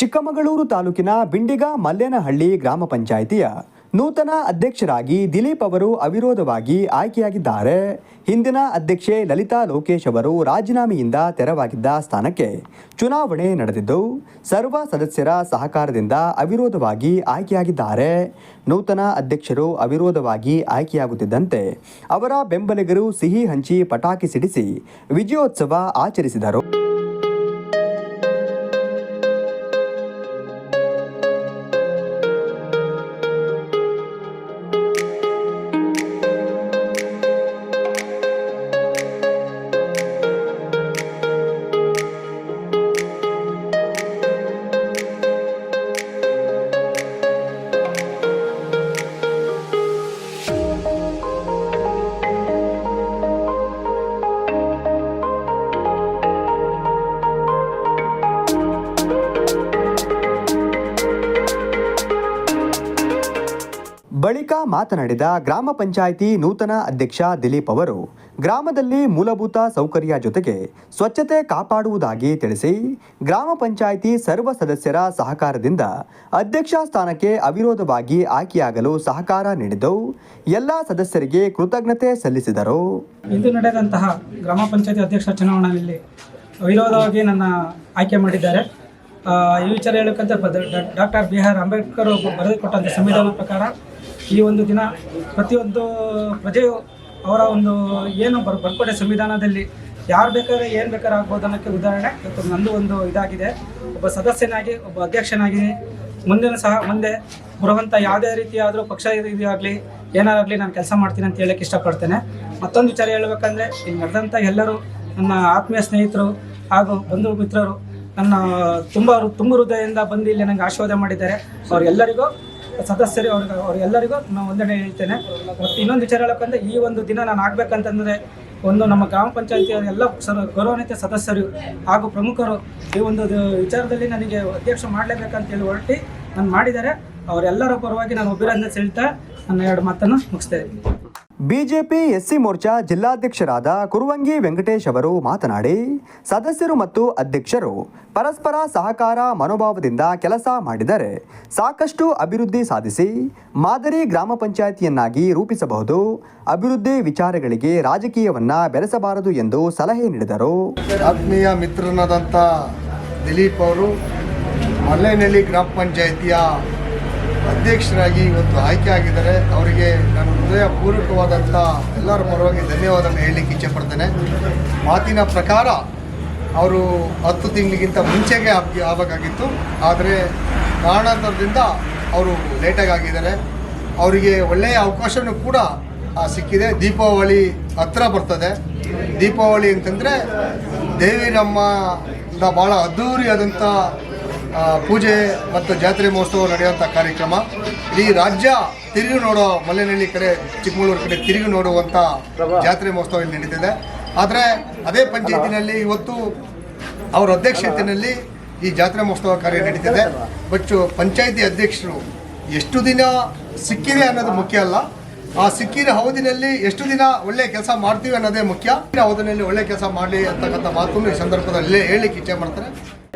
ಚಿಕ್ಕಮಗಳೂರು ತಾಲೂಕಿನ ಬಿಂಡಿಗ ಮಲ್ಲೇನಹಳ್ಳಿ ಗ್ರಾಮ ಪಂಚಾಯಿತಿಯ ನೂತನ ಅಧ್ಯಕ್ಷರಾಗಿ ದಿಲೀಪ್ ಅವರು ಅವಿರೋಧವಾಗಿ ಆಯ್ಕೆಯಾಗಿದ್ದಾರೆ. ಹಿಂದಿನ ಅಧ್ಯಕ್ಷೆ ಲಲಿತಾ ಲೋಕೇಶ್ ಅವರು ರಾಜೀನಾಮೆಯಿಂದ ತೆರವಾಗಿದ್ದ ಸ್ಥಾನಕ್ಕೆ ಚುನಾವಣೆ ನಡೆದಿದ್ದು, ಸರ್ವ ಸದಸ್ಯರ ಸಹಕಾರದಿಂದ ಅವಿರೋಧವಾಗಿ ಆಯ್ಕೆಯಾಗಿದ್ದಾರೆ. ನೂತನ ಅಧ್ಯಕ್ಷರು ಅವಿರೋಧವಾಗಿ ಆಯ್ಕೆಯಾಗುತ್ತಿದ್ದಂತೆ ಅವರ ಬೆಂಬಲಿಗರು ಸಿಹಿ ಹಂಚಿ ಪಟಾಕಿ ಸಿಡಿಸಿ ವಿಜಯೋತ್ಸವ ಆಚರಿಸಿದರು. ಬಳಿಕ ಮಾತನಾಡಿದ ಗ್ರಾಮ ಪಂಚಾಯಿತಿ ನೂತನ ಅಧ್ಯಕ್ಷ ದಿಲೀಪ್ ಅವರು, ಗ್ರಾಮದಲ್ಲಿ ಮೂಲಭೂತ ಸೌಕರ್ಯ ಜೊತೆಗೆ ಸ್ವಚ್ಛತೆ ಕಾಪಾಡುವುದಾಗಿ ತಿಳಿಸಿ, ಗ್ರಾಮ ಪಂಚಾಯಿತಿ ಸರ್ವ ಸದಸ್ಯರ ಸಹಕಾರದಿಂದ ಅಧ್ಯಕ್ಷ ಸ್ಥಾನಕ್ಕೆ ಅವಿರೋಧವಾಗಿ ಆಯ್ಕೆಯಾಗಲು ಸಹಕಾರ ನೀಡಿದ್ದು, ಎಲ್ಲ ಸದಸ್ಯರಿಗೆ ಕೃತಜ್ಞತೆ ಸಲ್ಲಿಸಿದರು. ಇಂದು ನಡೆದಂತಹ ಗ್ರಾಮ ಪಂಚಾಯತಿ ಅಧ್ಯಕ್ಷ ಚುನಾವಣೆಯಲ್ಲಿ ಅವಿರೋಧವಾಗಿ ನನ್ನ ಆಯ್ಕೆ ಮಾಡಿದ್ದಾರೆ. ಈ ವಿಚಾರ ಹೇಳಬೇಕಂತ ಡಾಕ್ಟರ್ ಬಿ ಆರ್ ಅಂಬೇಡ್ಕರ್ ಬರೆದುಕೊಟ್ಟಂಥ ಸಂವಿಧಾನ ಪ್ರಕಾರ ಈ ಒಂದು ದಿನ ಪ್ರತಿಯೊಂದು ಪ್ರಜೆಯು ಅವರ ಒಂದು ಏನು ಬರ್ ಬರ್ಕೊಟ್ಟೆ ಸಂವಿಧಾನದಲ್ಲಿ ಯಾರು ಬೇಕಾದ್ರೆ ಏನು ಬೇಕಾದ್ರೆ ಆಗ್ಬೋದು ಅನ್ನೋಕ್ಕೆ ಉದಾಹರಣೆ ಇವತ್ತು ನಂದು ಒಂದು ಇದಾಗಿದೆ. ಒಬ್ಬ ಸದಸ್ಯನಾಗಿ, ಒಬ್ಬ ಅಧ್ಯಕ್ಷನಾಗಿ, ಮುಂದಿನ ಸಹ ಮುಂದೆ ಬರುವಂಥ ಯಾವುದೇ ರೀತಿಯಾದರೂ ಪಕ್ಷ ಇದಾಗಲಿ ಏನಾಗಲಿ ನಾನು ಕೆಲಸ ಮಾಡ್ತೀನಿ ಅಂತ ಹೇಳಕ್ಕೆ ಇಷ್ಟಪಡ್ತೇನೆ. ಮತ್ತೊಂದು ವಿಚಾರ ಹೇಳಬೇಕಂದ್ರೆ, ಇಲ್ಲಿ ನಡೆದಂಥ ಎಲ್ಲರೂ ನನ್ನ ಆತ್ಮೀಯ ಸ್ನೇಹಿತರು ಹಾಗೂ ಬಂಧು ಮಿತ್ರರು ನನ್ನ ತುಂಬ ತುಂಬ ಹೃದಯದಿಂದ ಬಂದು ಇಲ್ಲಿ ನನಗೆ ಆಶೀರ್ವಾದ ಮಾಡಿದ್ದಾರೆ. ಅವ್ರಿಗೆಲ್ಲರಿಗೂ ಸದಸ್ಯರು ಅವ್ರಿಗೆ ಎಲ್ಲರಿಗೂ ನಾನು ವಂದನೆ ಹೇಳ್ತೇನೆ. ಮತ್ತು ಇನ್ನೊಂದು ವಿಚಾರ ಹೇಳಬೇಕಂದ್ರೆ ಈ ಒಂದು ದಿನ ನಾನು ಆಗ್ಬೇಕಂತಂದರೆ ಒಂದು ನಮ್ಮ ಗ್ರಾಮ ಪಂಚಾಯತಿಯ ಎಲ್ಲ ಸರ್ ಗೌರವಾನ್ವಿತ ಸದಸ್ಯರು ಹಾಗೂ ಪ್ರಮುಖರು ಈ ಒಂದು ವಿಚಾರದಲ್ಲಿ ನನಗೆ ಅಧ್ಯಕ್ಷ ಮಾಡಲೇಬೇಕಂತೇಳಿ ಹೊರಟಿ ನಾನು ಮಾಡಿದ್ದಾರೆ. ಅವರೆಲ್ಲರ ಪರವಾಗಿ ನಾನು ಅಭಿನಂದನೆ ಸೆಳ್ತಾ ನನ್ನ ಎರಡು ಮಾತನ್ನು ಮುಗಿಸ್ತೇನೆ. ಬಿಜೆಪಿ ಎಸ್ಸಿ ಮೋರ್ಚಾ ಜಿಲ್ಲಾಧ್ಯಕ್ಷರಾದ ಕುರುವಂಗಿ ವೆಂಕಟೇಶ್ ಅವರು ಮಾತನಾಡಿ, ಸದಸ್ಯರು ಮತ್ತು ಅಧ್ಯಕ್ಷರು ಪರಸ್ಪರ ಸಹಕಾರ ಮನೋಭಾವದಿಂದ ಕೆಲಸ ಮಾಡಿದರೆ ಸಾಕಷ್ಟು ಅಭಿವೃದ್ಧಿ ಸಾಧಿಸಿ ಮಾದರಿ ಗ್ರಾಮ ಪಂಚಾಯಿತಿಯನ್ನಾಗಿ ರೂಪಿಸಬಹುದು. ಅಭಿವೃದ್ಧಿ ವಿಚಾರಗಳಿಗೆ ರಾಜಕೀಯವನ್ನ ಬೆರೆಸಬಾರದು ಎಂದು ಸಲಹೆ ನೀಡಿದರು. ಆತ್ಮೀಯ ಮಿತ್ರನಾದಂಥ ದಿಲೀಪ್ ಅವರು, ಮಲ್ಲೇನಹಳ್ಳಿ ಗ್ರಾಮ ಪಂಚಾಯಿತಿಯ ಅಧ್ಯಕ್ಷರಾಗಿ ಇವತ್ತು ಆಯ್ಕೆ ಆಗಿದ್ದಾರೆ. ಅವರಿಗೆ ನಾನು ಹೃದಯಪೂರ್ವಕವಾದಂಥ ಎಲ್ಲರ ಪರವಾಗಿ ಧನ್ಯವಾದವನ್ನು ಹೇಳಲಿಕ್ಕೆ ಇಚ್ಛೆಪಡ್ತೇನೆ ಮಾತಿನ ಪ್ರಕಾರ ಅವರು ಹತ್ತು ತಿಂಗಳಿಗಿಂತ ಮುಂಚೆಗೆ ಆಗಿ ಆಗಬೇಕಾಗಿತ್ತು. ಆದರೆ ಕಾರಣಾಂತರದಿಂದ ಅವರು ಲೇಟಾಗಿ ಆಗಿದ್ದಾರೆ ಅವರಿಗೆ ಒಳ್ಳೆಯ ಅವಕಾಶವೂ ಕೂಡ ಸಿಕ್ಕಿದೆ. ದೀಪಾವಳಿ ಹತ್ರ ಬರ್ತದೆ. ದೀಪಾವಳಿ ಅಂತಂದರೆ ದೇವಿರಮ್ಮ ಭಾಳ ಅದ್ಧೂರಿಯಾದಂಥ ಪೂಜೆ ಮತ್ತು ಜಾತ್ರೆ ಮಹೋತ್ಸವ ನಡೆಯುವಂಥ ಕಾರ್ಯಕ್ರಮ. ಇಡೀ ರಾಜ್ಯ ತಿರುಗಿ ನೋಡೋ ಮಲೆನಹಳ್ಳಿ ಕಡೆ, ಚಿಕ್ಕಮಗಳೂರು ಕಡೆ ತಿರುಗಿ ನೋಡುವಂಥ ಜಾತ್ರೆ ಮಹೋತ್ಸವ ಇಲ್ಲಿ ನಡೀತಿದೆ. ಆದರೆ ಅದೇ ಪಂಚಾಯತಿನಲ್ಲಿ ಇವತ್ತು ಅವರ ಅಧ್ಯಕ್ಷತೆಯಲ್ಲಿ ಈ ಜಾತ್ರೆ ಮಹೋತ್ಸವ ಕಾರ್ಯ ನಡೀತಿದೆ. ಬಟ್ ಪಂಚಾಯತಿ ಅಧ್ಯಕ್ಷರು ಎಷ್ಟು ದಿನ ಸಿಕ್ಕಿದೆ ಅನ್ನೋದು ಮುಖ್ಯ ಅಲ್ಲ. ಆ ಸಿಕ್ಕಿದ ಅವಧಿನಲ್ಲಿ ಎಷ್ಟು ದಿನ ಒಳ್ಳೆ ಕೆಲಸ ಮಾಡ್ತೀವಿ ಅನ್ನೋದೇ ಮುಖ್ಯ. ಅವಧಿನಲ್ಲಿ ಒಳ್ಳೆ ಕೆಲಸ ಮಾಡಲಿ ಅಂತಕ್ಕಂಥ ಮಾತನ್ನು ಈ ಸಂದರ್ಭದಲ್ಲಿ ಹೇಳಲಿಕ್ಕೆ ಇಚ್ಛೆ ಮಾಡ್ತಾರೆ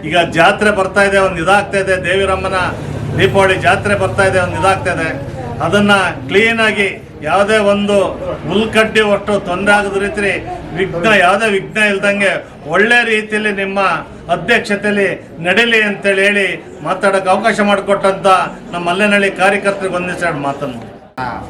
ಈಗ ಜಾತ್ರೆ ಬರ್ತಾ ಇದೆ ಒಂದು ಇದಾಗ್ತಾ ಇದೆ. ದೇವಿರಮ್ಮನ ದೀಪಾವಳಿ ಜಾತ್ರೆ ಬರ್ತಾ ಇದೆ ಒಂದು ಇದಾಗ್ತಾ ಇದೆ. ಅದನ್ನ ಕ್ಲೀನ್ ಆಗಿ ಯಾವುದೇ ಒಂದು ಹುಲ್ಕಡ್ಡಿ ಒಟ್ಟು ತೊಂದರೆ ಆಗದ ರೀತಿ ವಿಘ್ನ ಯಾವುದೇ ವಿಘ್ನ ಇಲ್ದಂಗೆ ಒಳ್ಳೆ ರೀತಿಯಲ್ಲಿ ನಿಮ್ಮ ಅಧ್ಯಕ್ಷತೆಯಲ್ಲಿ ನಡೀಲಿ ಅಂತೇಳಿ ಹೇಳಿ ಮಾತಾಡೋಕೆ ಅವಕಾಶ ಮಾಡಿಕೊಟ್ಟಂತ ನಮ್ಮ ಮಲ್ಲೆನಹಳ್ಳಿ ಕಾರ್ಯಕರ್ತರಿಗೆ ಒಂದಿಷ್ಟು ಮಾತನ್ನು.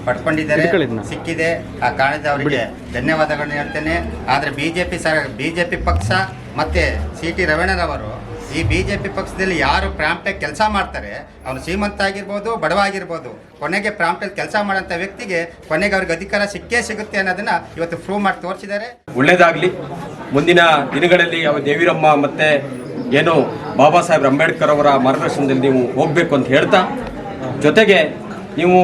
ಪಟ್ಕೊಂಡಿದ್ದಾರೆ ಪಡ್ಕೊಂಡಿದ್ದಾರೆ ಸಿಕ್ಕಿದೆ. ಆ ಕಾರಣದ ಅವರಿಗೆ ಧನ್ಯವಾದಗಳನ್ನ ಹೇಳ್ತೇನೆ. ಆದರೆ B J P sir B J P ಪಕ್ಷ ಮತ್ತು ಸಿ ಟಿ ರವೀಣರವರು ಈ ಬಿ ಜೆ ಪಿ ಪಕ್ಷದಲ್ಲಿ ಯಾರು ಪ್ರಾಂಪ್ಟಾಗಿ ಕೆಲಸ ಮಾಡ್ತಾರೆ, ಅವನು ಶ್ರೀಮಂತ ಆಗಿರ್ಬೋದು ಬಡವ ಆಗಿರ್ಬೋದು ಕೊನೆಗೆ ಪ್ರಾಂಪ್ಟಲ್ಲಿ ಕೆಲಸ ಮಾಡೋಂಥ ವ್ಯಕ್ತಿಗೆ ಕೊನೆಗೆ ಅವ್ರಿಗೆ ಅಧಿಕಾರ ಸಿಕ್ಕೇ ಸಿಗುತ್ತೆ ಅನ್ನೋದನ್ನ ಇವತ್ತು ಪ್ರೂವ್ ಮಾಡಿ ತೋರಿಸಿದ್ದಾರೆ. ಒಳ್ಳೇದಾಗಲಿ. ಮುಂದಿನ ದಿನಗಳಲ್ಲಿ ಅವ ದೇವಿರಮ್ಮ ಮತ್ತೆ ಏನು ಬಾಬಾ ಸಾಹೇಬ್ ಅಂಬೇಡ್ಕರ್ ಅವರ ಮಾರ್ಗದರ್ಶನದಲ್ಲಿ ನೀವು ಹೋಗಬೇಕು ಅಂತ ಹೇಳ್ತಾ, ಜೊತೆಗೆ ನೀವು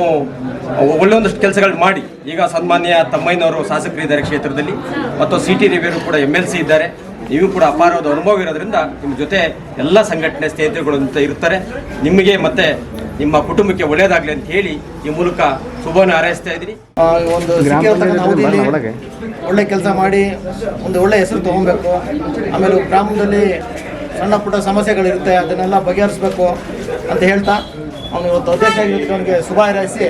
ಒಳ್ಳೊಂದಷ್ಟು ಕೆಲಸಗಳು ಮಾಡಿ. ಈಗ ಸನ್ಮಾನ್ಯ ತಮ್ಮಯ್ಯನವರು ಶಾಸಕರಿದ್ದಾರೆ ಕ್ಷೇತ್ರದಲ್ಲಿ, ಮತ್ತು ಸಿ ಟಿ ರವಿಯವರು ಕೂಡ ಎಂ ಎಲ್ ಸಿ ಇದ್ದಾರೆ. ನೀವು ಕೂಡ ಅಪಾರವಾದ ಅನುಭವ ಇರೋದ್ರಿಂದ ನಿಮ್ಮ ಜೊತೆ ಎಲ್ಲ ಸಂಘಟನೆ ಸ್ನೇಹಿತರುಗಳು ಅಂತ ಇರ್ತಾರೆ. ನಿಮಗೆ ಮತ್ತೆ ನಿಮ್ಮ ಕುಟುಂಬಕ್ಕೆ ಒಳ್ಳೆಯದಾಗಲಿ ಅಂತ ಹೇಳಿ ಈ ಮೂಲಕ ಶುಭವನ್ನು ಹಾರೈಸ್ತಾ ಇದ್ದೀನಿ. ಒಂದು ಒಳ್ಳೆ ಕೆಲಸ ಮಾಡಿ ಒಂದು ಒಳ್ಳೆ ಹೆಸರು ತಗೊಬೇಕು. ಆಮೇಲೆ ಗ್ರಾಮದಲ್ಲಿ ಸಣ್ಣ ಪುಟ್ಟ ಸಮಸ್ಯೆಗಳಿರುತ್ತೆ ಅದನ್ನೆಲ್ಲ ಬಗೆಹರಿಸಬೇಕು ಅಂತ ಹೇಳ್ತಾ ಅವನು ಇವತ್ತು ಅಧ್ಯಕ್ಷ ಆಗಿರೋದಕ್ಕೆ ಅವನಿಗೆ ಶುಭ ಹಾರೈಸಿ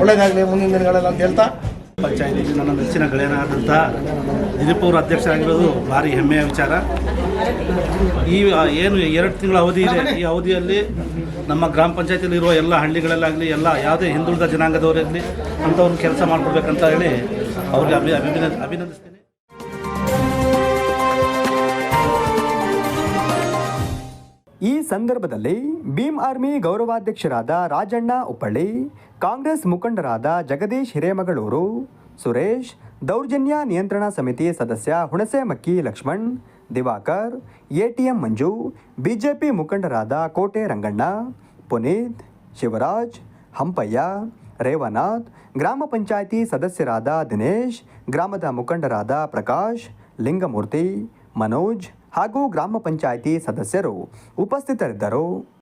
ಒಳ್ಳೇದಾಗಲಿ ಮುಂದಿನ ದಿನಗಳಲ್ಲಿ ಅಂತ ಹೇಳ್ತಾ ಪಂಚಾಯತಿಗೆ ನನ್ನ ನೆಚ್ಚಿನ ಗೆಳೆಯನಾದಂಥ ದಿಲೀಪ್ ಅವರು ಅಧ್ಯಕ್ಷರಾಗಿರೋದು ಭಾರಿ ಹೆಮ್ಮೆಯ ವಿಚಾರ. ಈ ಏನು ಎರಡು ತಿಂಗಳ ಅವಧಿ ಇದೆ. ಈ ಅವಧಿಯಲ್ಲಿ ನಮ್ಮ ಗ್ರಾಮ ಪಂಚಾಯತಿಯಲ್ಲಿರುವ ಎಲ್ಲ ಹಳ್ಳಿಗಳಲ್ಲಾಗಲಿ, ಎಲ್ಲ ಯಾವುದೇ ಹಿಂದುಳಿದ ಜನಾಂಗದವರಿರಲಿ ಅಂಥವ್ರನ್ನ ಕೆಲಸ ಮಾಡಿಕೊಡ್ಬೇಕಂತ ಹೇಳಿ ಅವ್ರಿಗೆ ಅಭಿ, ಅಭಿನಂದ, ಅಭಿನಂದಿಸ್ತೀನಿ. ಈ ಸಂದರ್ಭದಲ್ಲಿ ಭೀಮ್ ಆರ್ಮಿ ಗೌರವಾಧ್ಯಕ್ಷರಾದ ರಾಜಣ್ಣ ಉಪ್ಪಳ್ಳಿ, ಕಾಂಗ್ರೆಸ್ ಮುಖಂಡರಾದ ಜಗದೀಶ್ ಹಿರೇಮಗಳೂರು, ಸುರೇಶ್, ದೌರ್ಜನ್ಯ ನಿಯಂತ್ರಣ ಸಮಿತಿ ಸದಸ್ಯ ಹುಣಸೆಮಕ್ಕಿ ಲಕ್ಷ್ಮಣ್, ದಿವಾಕರ್, ಎಟಿಎಂ ಮಂಜು, ಬಿಜೆಪಿ ಮುಖಂಡರಾದ ಕೋಟೆ ರಂಗಣ್ಣ, ಪುನೀತ್, ಶಿವರಾಜ್, ಹಂಪಯ್ಯ, ರೇವನಾಥ್, ಗ್ರಾಮ ಪಂಚಾಯಿತಿ ಸದಸ್ಯರಾದ ದಿನೇಶ್, ಗ್ರಾಮದ ಮುಖಂಡರಾದ ಪ್ರಕಾಶ್, ಲಿಂಗಮೂರ್ತಿ, ಮನೋಜ್ ಹಾಗೂ ಗ್ರಾಮ ಪಂಚಾಯಿತಿ ಸದಸ್ಯರು ಉಪಸ್ಥಿತರಿದ್ದರು.